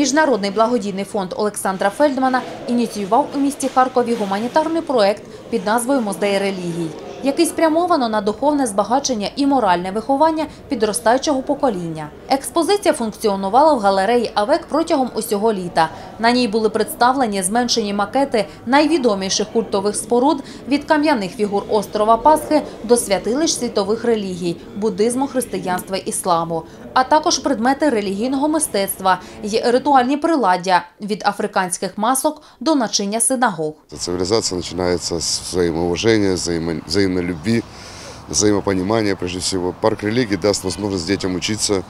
Міжнародний благодійний фонд Олександра Фельдмана ініціював у місті Харкові гуманітарний проект під назвою Музей релігій, який спрямовано на духовне збагачення і моральне виховання підростаючого покоління. Експозиція функціонувала в галереї АВЕК протягом усього літа. На ній були представлені зменшені макети найвідоміших культових споруд від кам'яних фігур острова Пасхи до святилищ світових релігій буддизму, християнства ісламу, а також предмети релігійного мистецтва й ритуальні приладдя від африканських масок до начиння синагог. Цивилизация начинается с взаимоуважения, взаимо- взаимной любви, взаимопонимания прежде всего. Парк религий даст возможность детям учиться,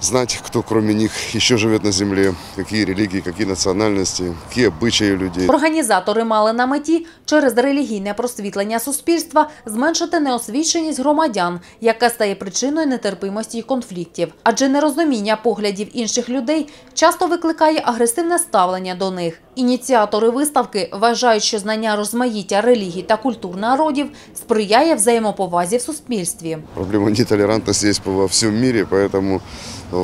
знать, кто кроме них еще живет на земле, какие религии, какие национальности, какие обычаи у людей. Організатори мали на меті через релігійне просвітлення суспільства зменшити неосвіченість громадян, яка стає причиною нетерпимості й конфліктів. Адже нерозуміння поглядів інших людей часто викликає агресивне ставлення до них. Ініціатори виставки вважають, що знання розмаїття релігій та культур народів сприяє взаємоповазі в суспільстві. Проблема нетолерантности есть по- во всем мире, поэтому о,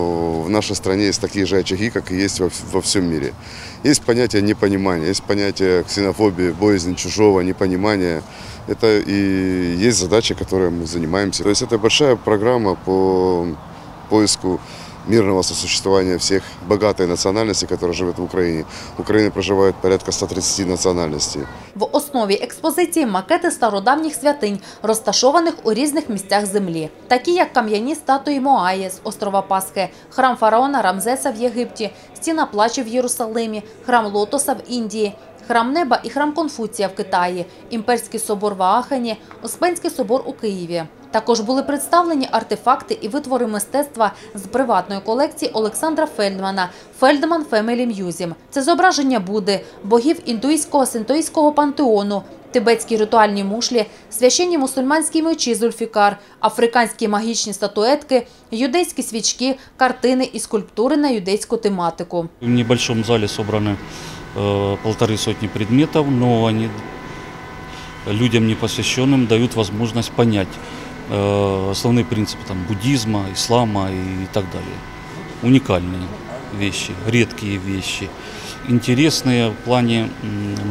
в нашей стране есть такие же очаги, как и есть во, вс- во всем мире. Есть понятие непонимания, есть понятие ксенофобии, боязни чужого, непонимания. Это и есть задача, которой мы занимаемся. То есть это большая программа по поиску мирного сосуществования всех богатой национальностей, которые живут в Украине. В Украине проживает порядка 130 национальностей. В основі експозиції макети стародавніх святинь, розташованих у різних місцях землі, такі як кам'яні статуї Моаї з острова Пасхи, храм фараона Рамзеса в Єгипті, стіна плачу в Єрусалимі, храм Лотоса в Індії, храм Неба і храм Конфуція в Китаї, імперський собор в Аахені, Успенський собор у Києві. Також були представлені артефакти і витвори мистецтва з приватної колекції Олександра Фельдмана Фельдман Фемелі М'юзім. Це зображення Будди, богів індуїзького синтоїзького пантеону, тибетські ритуальні мушлі, священні мусульманські мечі Зульфікар, африканські магічні статуетки, юдейські свічки, картини і скульптури на юдейську тематику. В небольшом зале собраны э, полторы сотни предметов, но они людям непосвященным дают возможность понять э, основные принципы там, буддизма, ислама и так далее. Уникальные вещи, редкие вещи, интересные в плане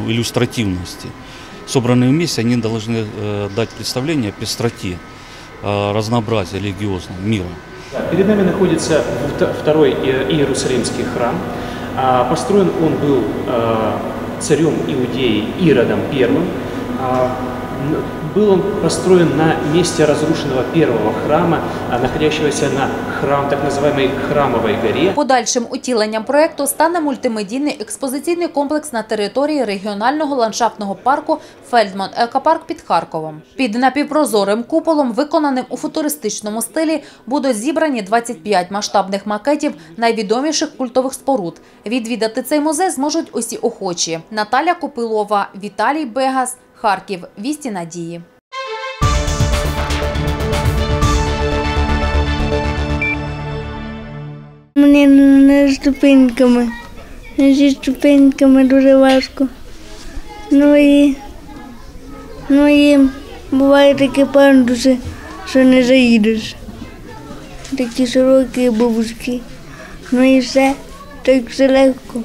иллюстративности. Собранные вместе, они должны э, дать представление о пестроте, э, разнообразии религиозного мира. Перед нами находится вт- второй Ие- Иерусалимский храм. А, Построен он был а, царем Иудеи Иродом I. Был он построен на месте разрушенного первого храма, находящегося на храм, так называемой Храмовой горе. Подальшим утіленням проекту стане мультимедійний експозиційний комплекс на території регіонального ландшафтного парку Фельдман Екопарк під Харковом. Під напівпрозорим куполом, виконаним у футуристичному стилі, будуть зібрані 25 масштабних макетів найвідоміших культових споруд. Відвідати цей музей зможуть усі охочі. Наталя Копилова, Віталій Бегас, Харків. Вісті надії. Мені не ступеньками. Зі ступеньками дуже важко. Ну і, ну і буває такі пандуси, що не заїдеш. Такі широкі бабушки. Ну і все, так все легко.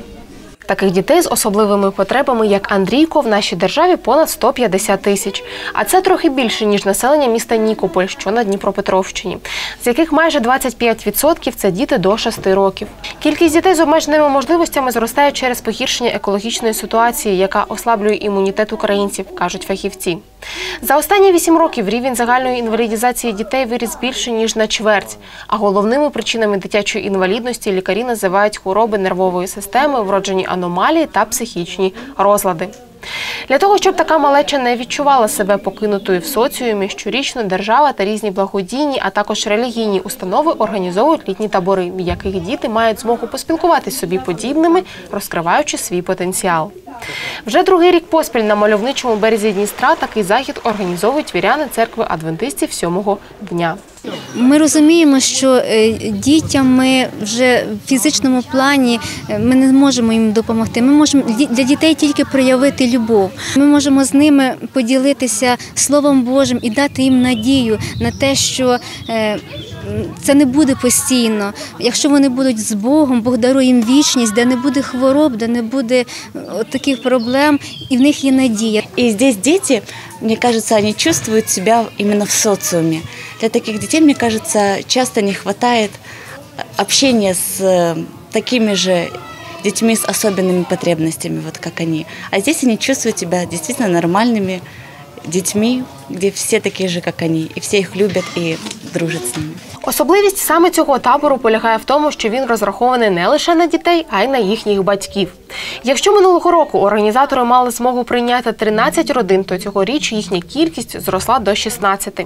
Таких дітей з особливими потребами, як Андрійко, в нашій державі понад 150 тисяч. А це трохи більше, ніж населення міста Нікополь, що на Дніпропетровщині, з яких майже 25% – це діти до 6 років. Кількість дітей з обмеженими можливостями зростає через погіршення екологічної ситуації, яка ослаблює імунітет українців, кажуть фахівці. За останні 8 років рівень загальної інвалідізації дітей виріс більше ніж на чверть. А головними причинами дитячої інвалідності лікарі називають хвороби нервової системи, вроджені аномалії та психічні розлади. Для того, щоб така малеча не відчувала себе покинутою в соціумі, щорічно держава та різні благодійні, а також релігійні установи організовують літні табори, в яких діти мають змогу поспілкуватися собі подібними, розкриваючи свій потенціал. Вже другий рік поспіль на мальовничому березі Дністра такий захід організовують віряни церкви адвентистів сьомого дня. Ми розуміємо, що е, дітям ми вже в фізичному плані е, ми не можемо їм допомогти. Ми можемо для дітей тільки проявити любов. Ми можемо з ними поділитися Словом Божим і дати їм надію на те, що е, це не буде постійно. Якщо вони будуть з Богом, Бог дарує їм вічність, де не буде хвороб, де не буде е, от таких проблем, і в них є надія. И здесь дети, мне кажется, они чувствуют себя именно в социуме. Для таких детей, мне кажется, часто не хватает общения с э, такими же детьми с особенными потребностями, вот как они. А здесь они чувствуют себя действительно нормальными детьми, где все такие же, как они, и все их любят и дружат с ними. Особливість саме цього табору полягає в тому, що він розрахований не лише на дітей, а й на їхніх батьків. Якщо минулого року організатори мали змогу прийняти 13 родин, то цьогоріч їхня кількість зросла до 16.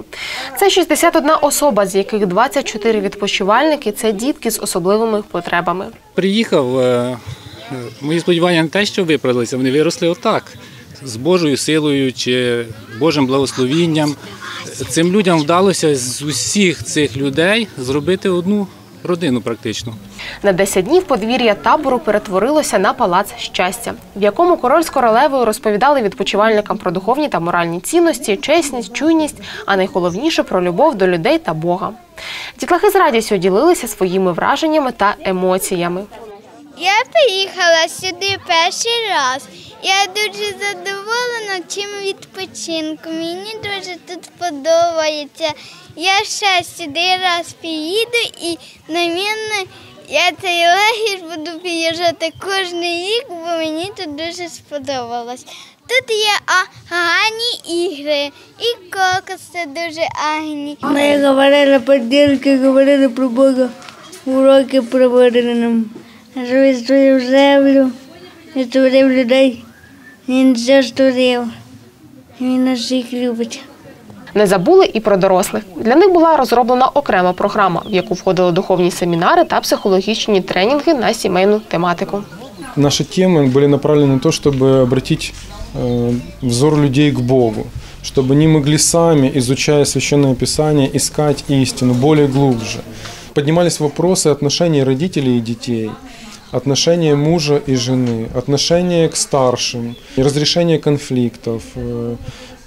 Це 61 особа, з яких 24 відпочивальники це дітки з особливими потребами. приїхав, е, е, мої сподівання на те, що виправилися, вони виросли отак, з Божою силою чи Божим благословінням. Цим людям вдалося з усіх цих людей зробити одну родину практично. На 10 днів подвір'я табору перетворилося на палац щастя, в якому король з королевою розповідали відпочивальникам про духовні та моральні цінності, чесність, чуйність, а найголовніше про любов до людей та Бога. Дітлахи з радістю ділилися своїми враженнями та емоціями. Я приїхала сюди перший раз. Я дуже задоволена цим відпочинком. Мені дуже тут подобається. Я ще сюди раз приїду і, намірно, я цей лагерь буду приїжджати кожен рік, бо мені тут дуже сподобалось. Тут є гарні ігри, і кокоси дуже гарні. Ми говорили поділки, говорили про Бога, уроки проводили нам. Що створив землю, і створив людей. Він все створив. Він нас всіх любить. Не забули і про дорослих. Для них була розроблена окрема програма, в яку входили духовні семінари та психологічні тренінги на сімейну тематику. Наши темы были направлены на то, чтобы обратить э, взор людей к Богу, чтобы они могли сами, изучая Священное Писание, искать истину более глубже. Поднимались вопросы отношений родителей и детей, отношения мужа и жены, отношения к старшим, разрешение конфликтов, э,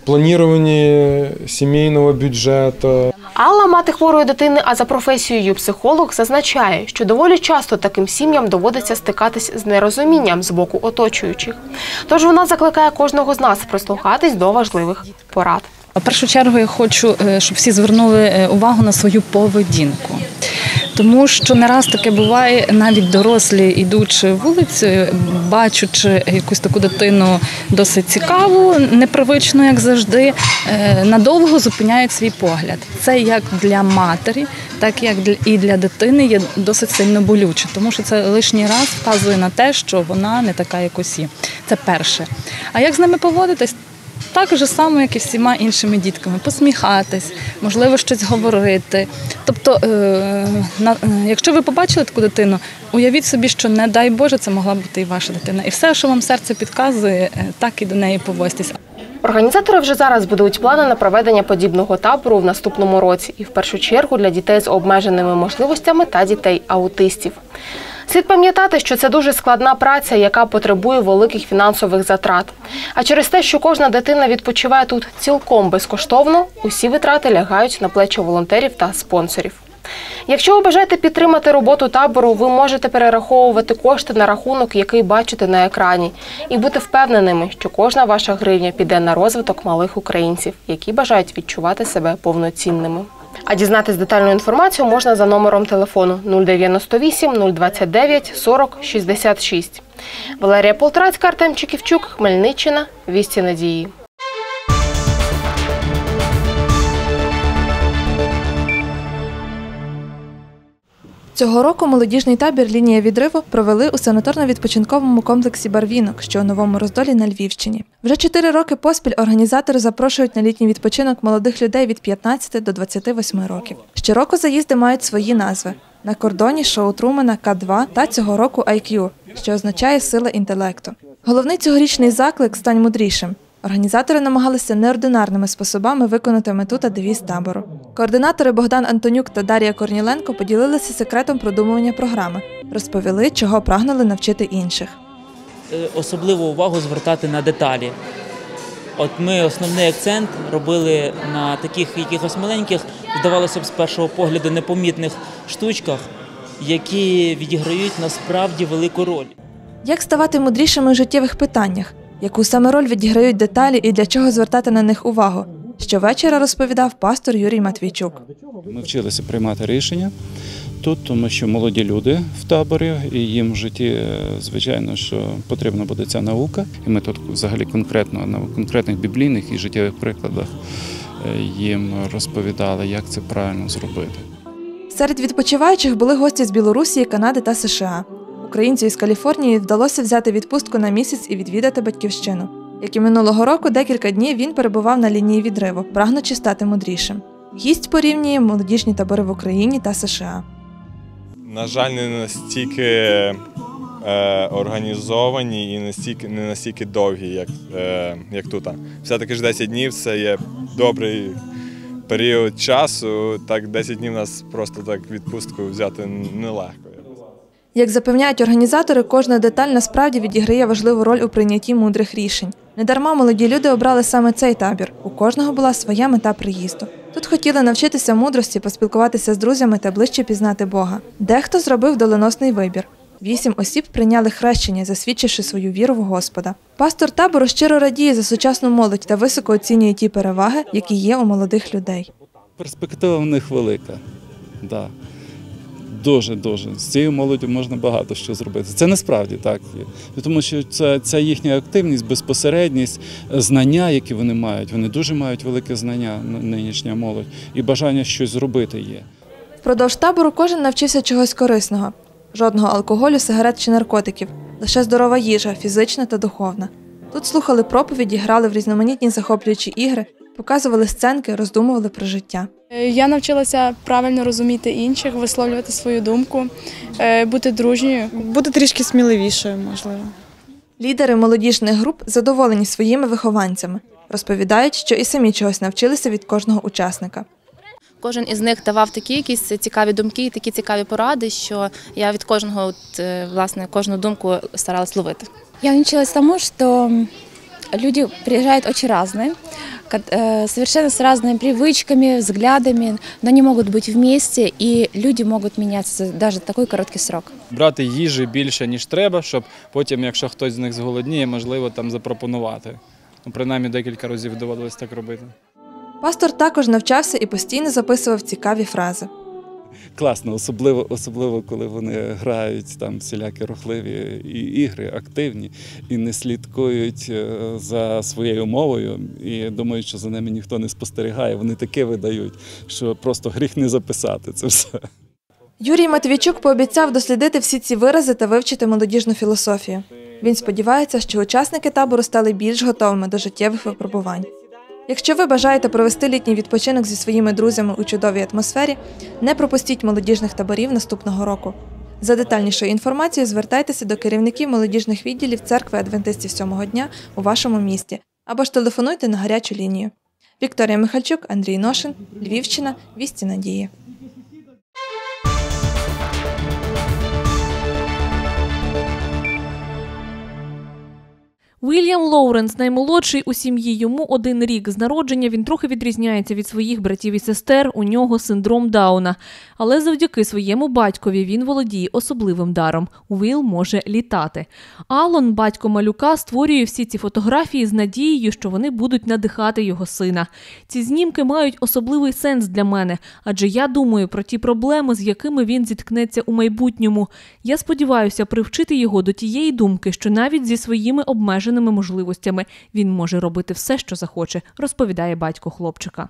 планирование семейного бюджета, Алла, мати хворої дитини, а за професією психолог, зазначає, що доволі часто таким сім'ям доводиться стикатись з нерозумінням з боку оточуючих. Тож вона закликає кожного з нас прислухатись до важливих порад. В першу чергу я хочу, е, щоб всі звернули е, увагу на свою поведінку. Тому що не раз таке буває, навіть дорослі, ідучи вулицею, бачучи якусь таку дитину досить цікаву, непривичну, як завжди, е, надовго зупиняють свій погляд. Це як для матері, так як і для дитини є досить сильно болюче, тому що це лишній раз вказує на те, що вона не така, як усі. Це перше. А як з ними поводитись? Так же само, як і всіма іншими дітками, посміхатись, можливо, щось говорити. Тобто, е, на, е, якщо ви побачили таку дитину, уявіть собі, що не дай Боже, це могла бути і ваша дитина. І все, що вам серце підказує, е, так і до неї поводьтесь. Організатори вже зараз будують плани на проведення подібного табору в наступному році, і в першу чергу для дітей з обмеженими можливостями та дітей-аутистів. Слід пам'ятати, що це дуже складна праця, яка потребує великих фінансових затрат. А через те, що кожна дитина відпочиває тут цілком безкоштовно, усі витрати лягають на плечі волонтерів та спонсорів. Якщо ви бажаєте підтримати роботу табору, ви можете перераховувати кошти на рахунок, який бачите на екрані, і бути впевненими, що кожна ваша гривня піде на розвиток малих українців, які бажають відчувати себе повноцінними. А дізнатись детальну інформацію можна за номером телефону 098 029 40 66. Валерія Полтрацька, Артем Чеківчук, Хмельниччина. Вісті надії. Цього року молодіжний табір Лінія відриву провели у санаторно-відпочинковому комплексі Барвінок, що у новому роздолі на Львівщині. Вже чотири роки поспіль організатори запрошують на літній відпочинок молодих людей від 15 до 28 років. Щороку заїзди мають свої назви. На кордоні шоу Трумена К2 та цього року IQ, що означає сила інтелекту. Головний цьогорічний заклик стань мудрішим. Організатори намагалися неординарними способами виконати мету та девіз табору. Координатори Богдан Антонюк та Дар'я Корніленко поділилися секретом продумування програми, розповіли, чого прагнули навчити інших. е, особливу увагу звертати на деталі. От ми основний акцент робили на таких якихось маленьких, здавалося б, з першого погляду непомітних штучках, які відіграють насправді велику роль. Як ставати мудрішими у життєвих питаннях? Яку саме роль відіграють деталі і для чого звертати на них увагу? Щовечора розповідав пастор Юрій Матвійчук. Ми вчилися приймати рішення тут, тому що молоді люди в таборі, і їм в житті, е, звичайно, що потрібна буде ця наука. І ми тут взагалі конкретно на конкретних біблійних і життєвих прикладах е, їм розповідали, як це правильно зробити. Серед відпочиваючих були гості з Білорусі, Канади та США. Українцю із Каліфорнії вдалося взяти відпустку на місяць і відвідати батьківщину. Як і минулого року, декілька днів він перебував на лінії відриву, прагнучи стати мудрішим. Гість порівнює молодіжні табори в Україні та США. На жаль, не настільки е, організовані і настільки, не настільки довгі, як, е, як тут. Все-таки ж 10 днів це є добрий період часу. Так 10 днів нас просто так відпустку взяти нелегко. Як запевняють організатори, кожна деталь насправді відіграє важливу роль у прийнятті мудрих рішень. Недарма молоді люди обрали саме цей табір. У кожного була своя мета приїзду. Тут хотіли навчитися мудрості, поспілкуватися з друзями та ближче пізнати Бога. Дехто зробив доленосний вибір. Вісім осіб прийняли хрещення, засвідчивши свою віру в Господа. Пастор табору щиро радіє за сучасну молодь та високо оцінює ті переваги, які є у молодих людей. Перспектива в них велика. Да. Дуже дуже з цією молоддю можна багато що зробити. Це насправді так є. Тому що це ця їхня активність, безпосередність, знання, які вони мають. Вони дуже мають велике знання нинішня молодь, і бажання щось зробити є. Впродовж табору кожен навчився чогось корисного: жодного алкоголю, сигарет чи наркотиків, лише здорова їжа, фізична та духовна. Тут слухали проповіді, грали в різноманітні захоплюючі ігри, показували сценки, роздумували про життя. Я навчилася правильно розуміти інших, висловлювати свою думку, е, бути дружньою, бути трішки сміливішою, можливо. Лідери молодіжних груп задоволені своїми вихованцями. Розповідають, що і самі чогось навчилися від кожного учасника. Кожен із них давав такі якісь цікаві думки, і такі цікаві поради, що я від кожного, от, е, власне, кожну думку старалась ловити. Я научилась тому, что люди приезжают очень разные, э, совершенно с разными привычками, взглядами, но они могут быть вместе, и люди можуть мінятися даже такий короткий срок. Брати їжі більше ніж треба, щоб потім, якщо хтось з них зголодніє, можливо там запропонувати. Ну, принаймні декілька разів доводилось так робити. Пастор також навчався і постійно записував цікаві фрази. Класно, особливо, особливо коли вони грають там всілякі рухливі ігри, активні і не слідкують е, за своєю мовою і думають, що за ними ніхто не спостерігає. Вони таке видають, що просто гріх не записати це все. Юрій Матвійчук пообіцяв дослідити всі ці вирази та вивчити молодіжну філософію. Він сподівається, що учасники табору стали більш готовими до життєвих випробувань. Якщо ви бажаєте провести літній відпочинок зі своїми друзями у чудовій атмосфері, не пропустіть молодіжних таборів наступного року. За детальнішою інформацією звертайтеся до керівників молодіжних відділів церкви Адвентистів сьомого дня у вашому місті або ж телефонуйте на гарячу лінію. Вікторія Михальчук, Андрій Ношин, Львівщина, Вісті Надії. Вільям Лоуренс наймолодший у сім'ї. Йому один рік з народження. Він трохи відрізняється від своїх братів і сестер. У нього синдром Дауна. Але завдяки своєму батькові він володіє особливим даром. Уіл може літати. Алон, батько малюка, створює всі ці фотографії з надією, що вони будуть надихати його сина. Ці знімки мають особливий сенс для мене, адже я думаю про ті проблеми, з якими він зіткнеться у майбутньому. Я сподіваюся привчити його до тієї думки, що навіть зі своїми обмеженими можливостями він може робити все, що захоче, розповідає батько хлопчика.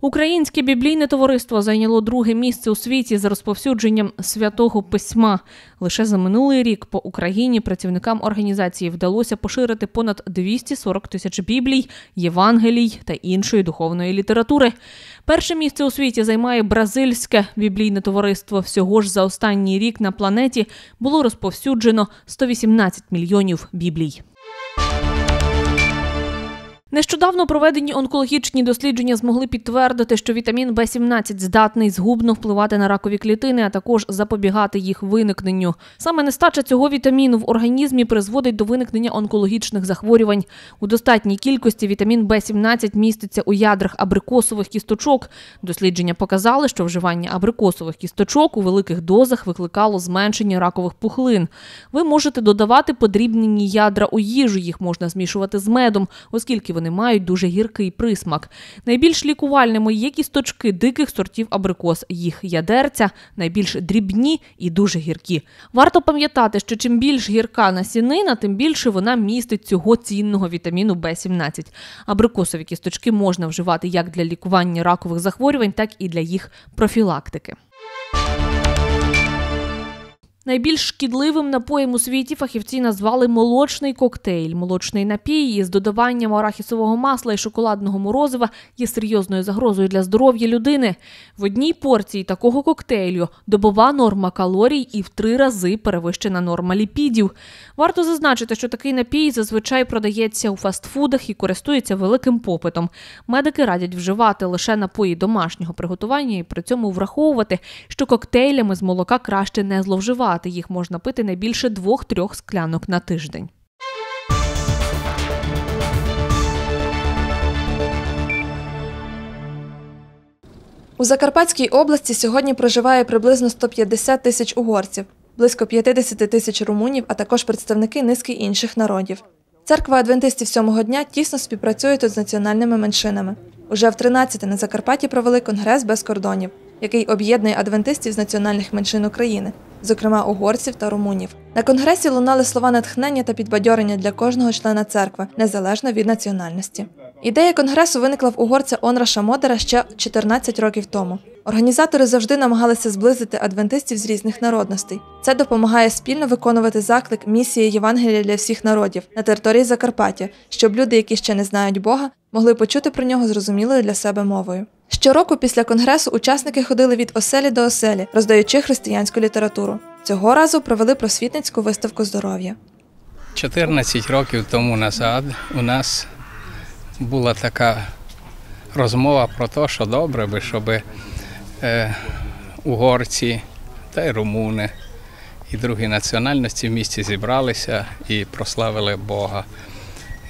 Українське біблійне товариство зайняло друге місце у світі за розповсюдженням святого письма. Лише за минулий рік по Україні працівникам організації вдалося поширити понад 240 тисяч біблій, євангелій та іншої духовної літератури. Перше місце у світі займає бразильське біблійне товариство. Всього ж за останній рік на планеті було розповсюджено 118 мільйонів біблій. Нещодавно проведені онкологічні дослідження змогли підтвердити, що вітамін В17 здатний згубно впливати на ракові клітини, а також запобігати їх виникненню. Саме нестача цього вітаміну в організмі призводить до виникнення онкологічних захворювань. У достатній кількості вітамін В17 міститься у ядрах абрикосових кісточок. Дослідження показали, що вживання абрикосових кісточок у великих дозах викликало зменшення ракових пухлин. Ви можете додавати подрібнені ядра у їжу, їх можна змішувати з медом, оскільки вони мають дуже гіркий присмак. Найбільш лікувальними є кісточки диких сортів абрикос. Їх ядерця найбільш дрібні і дуже гіркі. Варто пам'ятати, що чим більш гірка насінина, тим більше вона містить цього цінного вітаміну В17. Абрикосові кісточки можна вживати як для лікування ракових захворювань, так і для їх профілактики. Найбільш шкідливим напоєм у світі фахівці назвали молочний коктейль. Молочний напій із додаванням арахісового масла і шоколадного морозива є серйозною загрозою для здоров'я людини. В одній порції такого коктейлю добова норма калорій і в три рази перевищена норма ліпідів. Варто зазначити, що такий напій зазвичай продається у фастфудах і користується великим попитом. Медики радять вживати лише напої домашнього приготування і при цьому враховувати, що коктейлями з молока краще не зловживати. Їх можна пити не більше двох-трьох склянок на тиждень. У Закарпатській області сьогодні проживає приблизно 150 тисяч угорців, близько 50 тисяч румунів, а також представники низки інших народів. Церква адвентистів сьомого дня тісно співпрацює тут з національними меншинами. Уже в 13-те на Закарпатті провели конгрес без кордонів, який об'єднує адвентистів з національних меншин України, зокрема угорців та румунів. На конгресі лунали слова натхнення та підбадьорення для кожного члена церкви, незалежно від національності. Ідея конгресу виникла в угорця Онра Шамодера ще 14 років тому. Організатори завжди намагалися зблизити адвентистів з різних народностей. Це допомагає спільно виконувати заклик місії Євангелія для всіх народів на території Закарпаття, щоб люди, які ще не знають Бога, могли почути про нього зрозумілою для себе мовою. Щороку після конгресу учасники ходили від оселі до оселі, роздаючи християнську літературу. Цього разу провели просвітницьку виставку здоров'я. 14 років тому назад у нас була така розмова про те, що добре би, щоб е, угорці та й румуни і другі національності в місті зібралися і прославили Бога.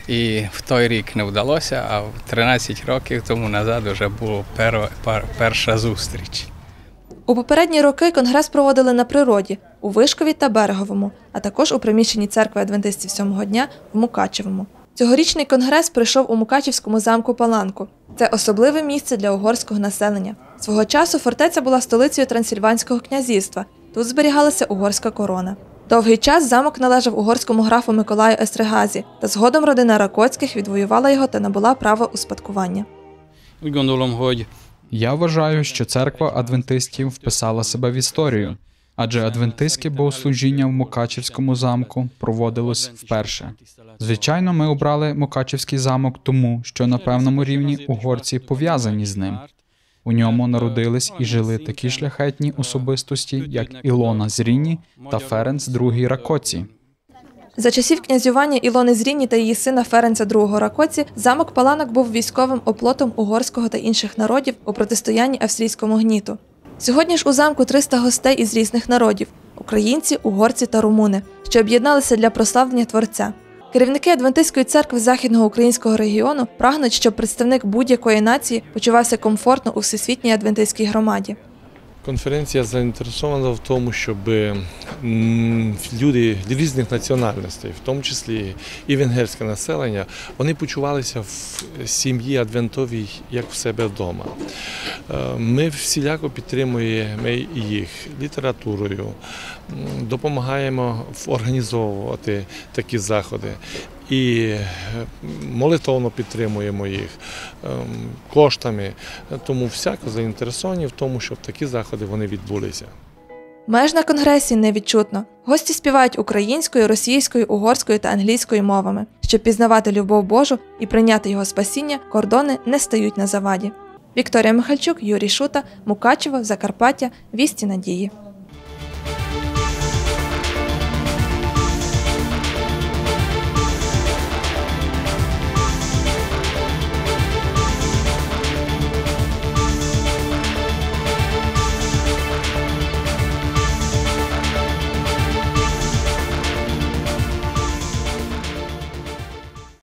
І в той рік не вдалося, а в 13 років тому назад вже була пер, пер, перша зустріч. У попередні роки конгрес проводили на природі у Вишкові та Береговому, а також у приміщенні церкви адвентистів сьомого дня в Мукачевому. Цьогорічний конгрес прийшов у Мукачівському замку Паланку. Це особливе місце для угорського населення. Свого часу фортеця була столицею Трансильванського князівства. Тут зберігалася угорська корона. Довгий час замок належав угорському графу Миколаю Естригазі, та згодом родина Ракоцьких відвоювала його та набула право успадкування. Я вважаю, що церква адвентистів вписала себе в історію, адже адвентистське богослужіння в Мукачівському замку проводилось вперше. Звичайно, ми обрали Мукачівський замок тому, що на певному рівні угорці пов'язані з ним. У ньому народились і жили такі шляхетні особистості, як Ілона Зріні та Ференц II Ракоці. За часів князювання Ілони Зріні та її сина Ференца II Ракоці замок Паланок був військовим оплотом угорського та інших народів у протистоянні австрійському гніту. Сьогодні ж у замку 300 гостей із різних народів українці, угорці та румуни, що об'єдналися для прославлення творця. Керівники Адвентистської церкви Західного українського регіону прагнуть, щоб представник будь-якої нації почувався комфортно у всесвітній адвентистській громаді. Конференція заінтересована в тому, щоб люди різних національностей, в тому числі і венгерське населення, вони почувалися в сім'ї адвентовій як в себе вдома. Е, Ми всіляко підтримуємо їх літературою, допомагаємо організовувати такі заходи. І молитовно підтримуємо їх ем, коштами, тому всяко заінтересовані в тому, щоб такі заходи вони відбулися. Меж на конгресі не відчутно. Гості співають українською, російською, угорською та англійською мовами. Щоб пізнавати любов Божу і прийняти його спасіння, кордони не стають на заваді. Вікторія Михальчук, Юрій Шута, Мукачево, Закарпаття, Вісті Надії.